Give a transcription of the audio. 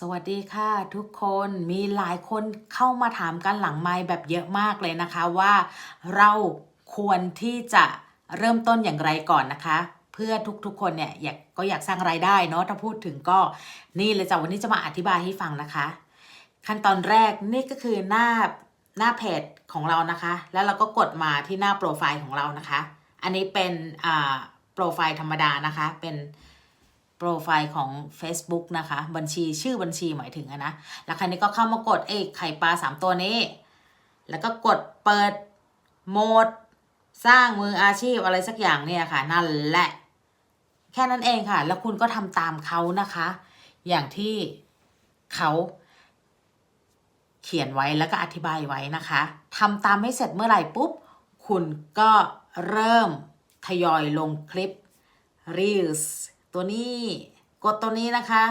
สวัสดีค่ะทุกคนมีหลายคนเข้ามาถามกันหลังไมค์แบบเยอะมากเลยนะคะว่าเราควรที่จะเริ่มต้นอย่างไรก่อนนะคะ เพื่อทุกๆคนเนี่ยอยากก็อยากสร้างรายได้เนาะถ้าพูดถึงก็นี่เลยจ้ะวันนี้จะมาอธิบายให้ฟังนะคะ ขั้นตอนแรกนี่ก็คือหน้าหน้าเพจของเรานะคะ แล้วเราก็กดมาที่หน้าโปรไฟล์ของเรานะคะ อันนี้เป็นอ่าโปรไฟล์ธรรมดานะคะเป็น โปรไฟล์ของ Facebook นะคะ บัญชีชื่อบัญชีหมายถึงนะ แล้วคราวนี้ก็เข้ามากดเอ้ไข่ปลาสามตัวนี้ แล้วก็กดเปิดโหมด สร้างมืออาชีพอะไรสักอย่างเนี่ยค่ะ นั่นแหละ แค่นั้นเองค่ะ แล้วคุณก็ทำตามเขานะคะ อย่างที่เขาเขียนไว้แล้วก็อธิบายไว้นะคะทำตามให้เสร็จเมื่อไหร่ปุ๊บ คุณก็เริ่มทยอยลงคลิป Reels ตัวนี้กดตัวนี้นะคะ